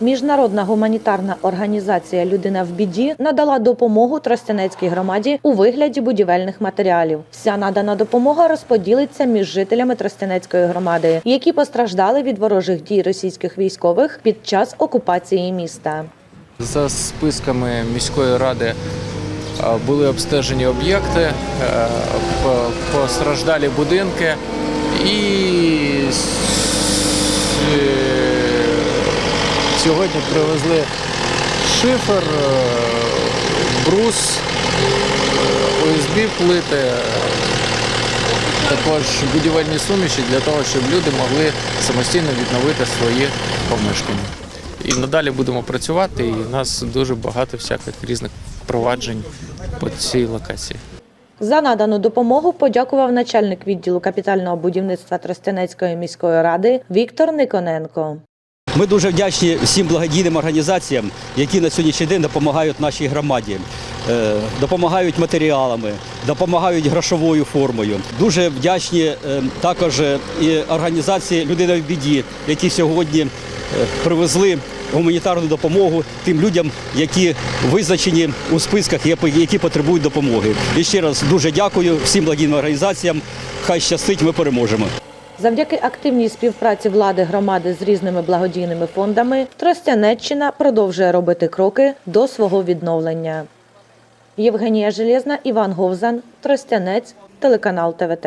Міжнародна гуманітарна організація Людина в біді надала допомогу Тростянецькій громаді у вигляді будівельних матеріалів. Вся надана допомога розподілиться між жителями Тростянецької громади, які постраждали від ворожих дій російських військових під час окупації міста. За списками міської ради е, були обстежені об'єкти, е, постраждалі будинки і сьогодні привезли шифер, е, брус, е, ОСБ плити, е, також будівельні суміші для того, щоб люди могли самостійно відновити свої помешкання. І надалі будемо працювати, і у нас дуже багато всяких різних впроваджень по цій локації. За надану допомогу подякував начальник відділу капітального будівництва Тростянецької міської ради Віктор Никоненко. Ми дуже вдячні всім благодійним організаціям, які на сьогоднішній день допомагають нашій громаді, Е, допомагають матеріалами, допомагають грошовою формою. Дуже вдячні е, також і організації Людина в біді, які сьогодні е, привезли гуманітарну допомогу тим людям, які визначені у списках, які потребують допомоги. І ще раз дуже дякую всім благодійним організаціям. Хай щастить, ми переможемо. Завдяки активній співпраці влади громади з різними благодійними фондами Тростянеччина продовжує робити кроки до свого відновлення. Євгенія Железна, Іван Говзан, Тростянець, телеканал ТВТ.